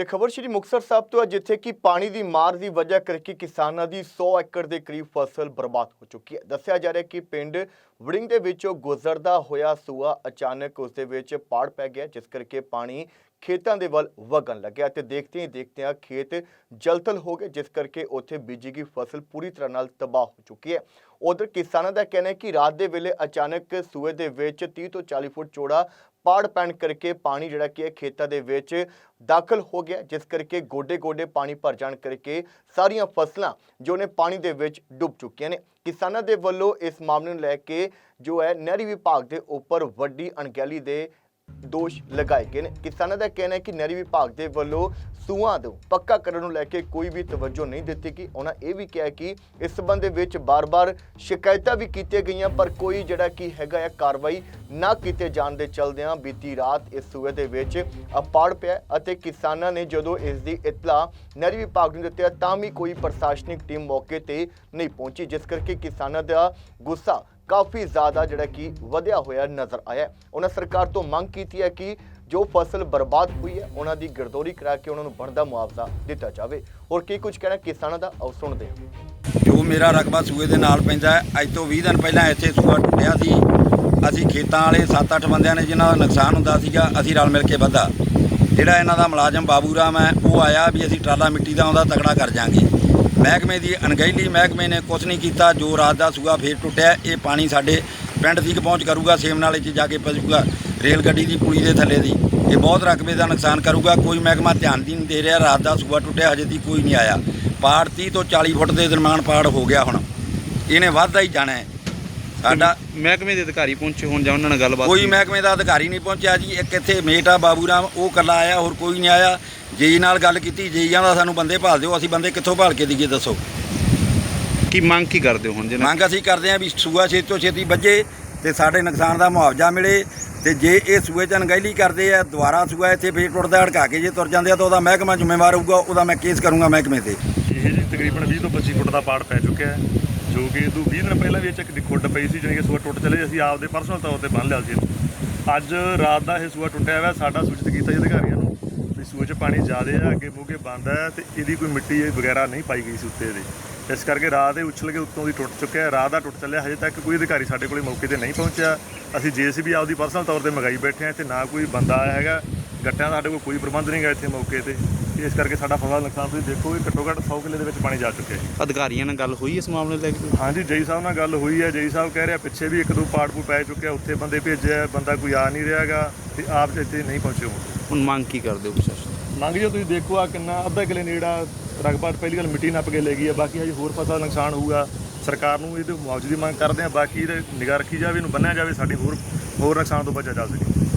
ਤੇ ਖਬਰ ਸ਼੍ਰੀ ਮੁਕਤਸਰ ਸਾਹਿਬ ਤੋਂ ਹੈ, ਜਿੱਥੇ ਕਿ ਪਾਣੀ ਦੀ ਮਾਰ ਦੀ ਵਜ੍ਹਾ ਕਰਕੇ ਕਿਸਾਨਾਂ ਦੀ 100 ਏਕੜ ਦੇ ਕਰੀਬ ਫਸਲ ਬਰਬਾਦ ਹੋ ਚੁੱਕੀ ਹੈ। ਦੱਸਿਆ ਜਾ ਰਿਹਾ ਕਿ ਪਿੰਡ ਵੜਿੰਗ ਦੇ ਵਿੱਚੋਂ ਗੁਜ਼ਰਦਾ ਹੋਇਆ ਸੂਆ ਅਚਾਨਕ ਉਸ ਦੇ ਵਿੱਚ ਪਾੜ ਪੈ ਗਿਆ, ਜਿਸ ਕਰਕੇ ਪਾਣੀ ਖੇਤਾਂ ਦੇ ਵੱਲ ਵਗਣ ਲੱਗਿਆ ਤੇ ਦੇਖਦੇ ਹੀ ਦੇਖਦਿਆਂ ਖੇਤ ਜਲਤਲ ਹੋ ਗਏ, ਜਿਸ ਕਰਕੇ ਉੱਥੇ ਬੀਜੀ ਗਈ ਫਸਲ ਪੂਰੀ ਤਰ੍ਹਾਂ ਨਾਲ ਤਬਾਹ ਹੋ ਚੁੱਕੀ ਹੈ। ਉਧਰ ਕਿਸਾਨਾਂ ਦਾ ਕਹਿਣਾ ਹੈ ਕਿ ਰਾਤ ਦੇ ਵੇਲੇ ਅਚਾਨਕ ਸੂਏ ਦੇ ਵਿੱਚ 30 ਤੋਂ 40 ਫੁੱਟ ਚੌੜਾ ਪਾੜ ਪੈਣ ਕਰਕੇ ਪਾਣੀ ਜਿਹੜਾ ਕਿ ਹੈ ਖੇਤਾਂ ਦੇ ਵਿੱਚ ਦਾਖਲ ਹੋ ਗਿਆ, ਜਿਸ ਕਰਕੇ ਗੋਡੇ-ਗੋਡੇ ਪਾਣੀ ਭਰ ਜਾਣ ਕਰਕੇ ਸਾਰੀਆਂ ਫਸਲਾਂ ਜੋ ਨੇ ਪਾਣੀ ਦੇ ਵਿੱਚ ਡੁੱਬ ਚੁੱਕੀਆਂ ਨੇ। ਕਿਸਾਨਾਂ ਦੇ ਵੱਲੋਂ ਇਸ ਮਾਮਲੇ ਨੂੰ ਲੈ ਕੇ ਜੋ ਹੈ ਨਹਿਰੀ ਵਿਭਾਗ ਦੇ ਉੱਪਰ ਵੱਡੀ ਅਣਗਹਿਲੀ ਦੇ ਦੋਸ਼ ਲਗਾਏ ਗਏ ਨੇ। ਕਿਸਾਨਾਂ ਦਾ ਕਹਿਣਾ ਹੈ ਕਿ ਨਹਿਰੀ ਵਿਭਾਗ ਦੇ ਵੱਲੋਂ ਸੂਆਂ ਨੂੰ ਪੱਕਾ ਕਰਨ ਨੂੰ ਲੈ ਕੇ ਕੋਈ ਵੀ ਤਵੱਜੋ ਨਹੀਂ ਦਿੱਤੀ ਗਈ। ਉਹਨਾਂ ਇਹ ਵੀ ਕਿਹਾ ਕਿ ਇਸ ਸੰਬੰਧ ਦੇ ਵਿੱਚ ਬਾਰ-ਬਾਰ ਸ਼ਿਕਾਇਤਾਂ ਵੀ ਕੀਤੀਆਂ ਗਈਆਂ, ਪਰ ਕੋਈ ਜਿਹੜਾ ਕੀ ਹੈਗਾ ਹੈ ਕਾਰਵਾਈ ਨਾ ਕੀਤੇ ਜਾਣ ਦੇ ਚਲਦਿਆਂ ਬੀਤੀ ਰਾਤ ਇਸ ਸੂਏ ਦੇ ਵਿੱਚ ਅਪਾੜ ਪਿਆ ਅਤੇ ਕਿਸਾਨਾਂ ਨੇ ਜਦੋਂ ਇਸ ਦੀ ਇਤਲਾ ਨਹਿਰੀ ਵਿਭਾਗ ਨੂੰ ਦਿੱਤੀ ਤਾਂ ਵੀ ਕੋਈ ਪ੍ਰਸ਼ਾਸਨਿਕ ਟੀਮ ਮੌਕੇ ਤੇ ਨਹੀਂ ਪਹੁੰਚੀ, ਜਿਸ ਕਰਕੇ ਕਿਸਾਨਾਂ ਦਾ ਗੁੱਸਾ ਕਾਫੀ ਜ਼ਿਆਦਾ ਜਿਹੜਾ ਕਿ ਵਧਿਆ ਹੋਇਆ ਨਜ਼ਰ ਆਇਆ ਉਹਨਾਂ ਸਰਕਾਰ ਤੋਂ ਮੰਗ ਕੀਤੀ ਹੈ ਕਿ ਜੋ ਫਸਲ ਬਰਬਾਦ ਹੋਈ ਹੈ, ਉਹਨਾਂ ਦੀ ਗਰਦੌਰੀ ਕਰਾ ਕੇ ਉਹਨਾਂ ਨੂੰ ਬਣਦਾ ਮੁਆਵਜ਼ਾ ਦਿੱਤਾ ਜਾਵੇ। ਔਰ ਕੀ ਕੁਝ ਕਹਿਣਾ ਕਿਸਾਨਾਂ ਦਾ? ਆਓ ਸੁਣਦੇ ਹਾਂ। ਜੋ ਮੇਰਾ ਰਕਬਾ ਸੂਏ ਦੇ ਨਾਲ ਪੈਂਦਾ ਹੈ, ਅੱਜ ਤੋਂ 20 ਦਿਨ ਪਹਿਲਾਂ ਇੱਥੇ ਸੂਆ ਟੁੱਟਿਆ ਸੀ। ਅਸੀਂ ਖੇਤਾਂ ਵਾਲੇ 7-8 ਬੰਦਿਆਂ ਨੇ ਜਿਨ੍ਹਾਂ ਦਾ ਨੁਕਸਾਨ ਹੁੰਦਾ ਸੀਗਾ, ਅਸੀਂ ਰਲ ਮਿਲ ਕੇ ਵੱਧਾ। ਜਿਹੜਾ ਇਹਨਾਂ ਦਾ ਮੁਲਾਜ਼ਮ ਬਾਬੂ ਰਾਮ ਹੈ, ਉਹ ਆਇਆ ਵੀ ਅਸੀਂ ਟਰਾਲਾ ਮਿੱਟੀ ਦਾ ਆਉਂਦਾ, ਤਕੜਾ ਕਰ ਜਾਾਂਗੇ। ਮਹਿਕਮੇ ਦੀ ਅਣਗਹਿਲੀ, ਮਹਿਕਮੇ ਨੇ ਕੁਝ ਨਹੀਂ ਕੀਤਾ, ਜੋ ਰਾਤ ਦਾ ਸੂਆ ਫੇਰ ਟੁੱਟਿਆ, ਇਹ ਪਾਣੀ ਸਾਡੇ ਪਿੰਡ ਤੀਕ ਪਹੁੰਚ ਕਰੂਗਾ ਸੇਮਨਾਲੇ 'ਚ ਜਾ ਕੇ ਪਜੂਗਾ ਰੇਲ ਗੱਡੀ ਦੀ ਪੁਲੀ ਦੇ ਥੱਲੇ ਦੀ। ਇਹ ਬਹੁਤ ਰਕਬੇ ਦਾ ਨੁਕਸਾਨ ਕਰੂਗਾ, ਕੋਈ ਮਹਿਕਮਾ ਧਿਆਨ ਦੀ ਨਹੀਂ ਦੇ ਰਿਹਾ, ਰਾਤ ਦਾ ਸੂਆ ਟੁੱਟਿਆ, ਹਜੇ ਦੀ ਕੋਈ ਨਹੀਂ ਆਇਆ। ਪਾੜ 30 ਤੋਂ 40 ਫੁੱਟ ਦੇ ਦਰਮਿਆਨ ਪਾੜ ਹੋ ਗਿਆ ਹੁਣ। ਇਹਨੇ ਵੱਧਦਾ ਹੀ ਜਾਣਾ ਹੈ। ਸਾਡਾ ਮਹਿਕਮੇ ਦੇ ਅਧਿਕਾਰੀ ਪਹੁੰਚੇ ਹੋਣ ਜਾਂ ਉਹਨਾਂ ਨਾਲ ਗੱਲਬਾਤ ਕੋਈ? ਮਹਿਕਮੇ ਦਾ ਅਧਿਕਾਰੀ ਨਹੀਂ ਪਹੁੰਚਿਆ ਜੀ। ਇੱਕ ਇੱਥੇ ਮੇਟ ਆ ਬਾਬੂ ਰਾਮ ਉਹ ਕੱਲਾ ਆਇਆ ਹੋਰ ਕੋਈ ਨਹੀਂ ਆਇਆ। ਜੇਈ ਨਾਲ ਗੱਲ ਕੀਤੀ ਜੇਈਆਂ ਦਾ ਸਾਨੂੰ ਬੰਦੇ ਭਾਲ ਦਿਓ ਅਸੀਂ ਬੰਦੇ ਕਿੱਥੋਂ ਭਾਲ ਕੇ ਦਈਏ ਦੱਸੋ। ਕੀ ਮੰਗ ਕੀ ਕਰਦੇ ਹੋ ਹੁਣ ਜੇ ਮੰਗ ਅਸੀਂ ਕਰਦੇ ਹਾਂ ਵੀ ਸੂਆ ਛੇਤੀ ਤੋਂ ਛੇਤੀ ਵੱਜੇ ਤੇ ਸਾਡੇ ਨੁਕਸਾਨ ਦਾ ਮੁਆਵਜ਼ਾ ਮਿਲੇ ਤੇ ਜੇ ਇਹ ਸੂਏ 'ਚ ਅਣਗਹਿਲੀ ਕਰਦੇ ਆ ਦੁਬਾਰਾ ਸੂਆ ਇੱਥੇ ਫੇਰ ਟੁੱਟਦਾ ਹੜਕਾ ਕੇ ਜੇ ਤੁਰ ਜਾਂਦੇ ਆ ਤਾਂ ਉਹਦਾ ਮਹਿਕਮਾ ਜ਼ਿੰਮੇਵਾਰ ਹੋਊਗਾ ਉਹਦਾ ਮੈਂ ਕੇਸ ਕਰੂੰਗਾ ਮਹਿਕਮੇ ਤੇ। ਇਹ ਜੀ ਤਕਰੀਬਨ 20 ਤੋਂ 25 ਫੁੱਟ ਦਾ ਪਾੜ ਪੈ ਚੁੱਕਿਆ ਹੈ। ਜੋ ਕਿ ਇਹ ਤੋਂ 20 ਦਿਨ ਪਹਿਲਾਂ ਵੀ ਇਹ 'ਚ ਇੱਕ ਖੁੱਡ ਪਈ ਸੀ, ਜਾਣੀ ਕਿ ਸੂਆ ਟੁੱਟ ਚਲੇ, ਅਸੀਂ ਆਪਦੇ ਪਰਸਨਲ ਤੌਰ ਤੇ ਬੰਨ ਲਿਆ ਸੀ ਅੱਜ ਰਾਤ ਦਾ ਇਹ ਸੂਆ ਟੁੱਟਿਆ ਹੋਇਆ, ਸਾਡਾ ਸੂਚਿਤ ਕੀਤਾ ਸੀ ਅਧਿਕਾਰੀਆਂ ਨੂੰ ਵੀ ਸੂਏ 'ਚ ਪਾਣੀ ਜ਼ਿਆਦਾ ਹੈ ਅੱਗੇ ਮੋਗੇ ਬੰਦ ਹੈ ਤੇ ਇਹਦੀ ਕੋਈ ਮਿੱਟੀ ਵਗੈਰਾ ਨਹੀਂ ਪਾਈ ਗਈ ਸੀ ਉੱਤੇ ਇਹਦੇ। ਇਸ ਕਰਕੇ ਰਾਤ ਦੇ ਉਛਲ ਕੇ ਉੱਤੋਂ ਦੀ ਟੁੱਟ ਚੁੱਕਿਆ ਹੈ। ਰਾਤ ਦਾ ਟੁੱਟ ਚੱਲਿਆ, ਹਜੇ ਤੱਕ ਕੋਈ ਅਧਿਕਾਰੀ ਸਾਡੇ ਕੋਲੇ ਮੌਕੇ ਤੇ ਨਹੀਂ ਪਹੁੰਚਿਆ। ਅਸੀਂ ਜੇਸੀਬੀ ਆਪਦੀ ਪਰਸਨਲ ਤੌਰ ਤੇ ਮੰਗਾਈ ਬੈਠੇ ਹਾਂ ਤੇ ਨਾ ਕੋਈ ਬੰਦਾ ਆਇਆ ਹੈਗਾ। ਗੱਟਿਆਂ ਦਾ ਸਾਡੇ ਕੋਲ ਕੋਈ ਪ੍ਰਬੰਧ ਨਹੀਂ ਗਾ ਇੱਥੇ ਮੌਕੇ ਤੇ। ਇਸ ਕਰਕੇ ਸਾਡਾ ਫਸਲ ਨੁਕਸਾਨ ਤੁਸੀਂ ਦੇਖੋ ਕਿ ਘੱਟੋ ਘੱਟ 100 ਕਿੱਲੇ ਦੇ ਵਿੱਚ ਪਾਣੀ ਜਾ ਚੁੱਕਿਆ ਹੈ ਅਧਿਕਾਰੀਆਂ ਨਾਲ ਗੱਲ ਹੋਈ ਇਸ ਮਾਮਲੇ ਲੈ ਕੇ? ਹਾਂਜੀ ਜਈ ਸਾਹਿਬ ਨਾਲ ਗੱਲ ਹੋਈ ਹੈ। ਜਈ ਸਾਹਿਬ ਕਹਿ ਰਿਹਾ ਪਿੱਛੇ ਵੀ ਇੱਕ ਦੋ ਪਾਰਟ ਪੂ ਪੈ ਚੁੱਕਿਆ ਉੱਥੇ ਬੰਦੇ ਭੇਜਿਆ ਬੰਦਾ ਕੋਈ ਆ ਨਹੀਂ ਰਿਹਾਗਾ ਤੇ ਆਪ ਇੱਥੇ ਨਹੀਂ ਪਹੁੰਚੇ ਹੋ ਹੁਣ ਮੰਗ ਕੀ ਕਰਦੇ ਹੋ ਪ੍ਰਸ਼ਾਸਨ? ਮੰਗ ਜੋ ਤੁਸੀਂ ਦੇਖੋ ਆ ਕਿੰਨਾ ਅੱਧਾ ਕਿਲੇ ਨੇੜਾ ਰਗਬਾ ਪਹਿਲੀ ਗੱਲ ਮਿੱਟੀ ਨੱਪ ਕੇ ਲੈ ਗਈ ਹੈ ਬਾਕੀ ਹਜੇ ਹੋਰ ਫਸਲ ਨੁਕਸਾਨ ਹੋਊਗਾ। ਸਰਕਾਰ ਨੂੰ ਇਹਦੇ ਮੁਆਵਜ਼ੇ ਦੀ ਮੰਗ ਕਰਦੇ ਆ ਬਾਕੀ ਨਿਗਾਹ ਰੱਖੀ ਜਾਵੇ ਇਹਨੂੰ ਬੰਨਿਆ ਜਾਵੇ ਸਾਡੀ ਹੋਰ ਹੋਰ ਨੁਕਸਾਨ ਤੋਂ ਬਚਿਆ ਜਾ ਸਕੇ।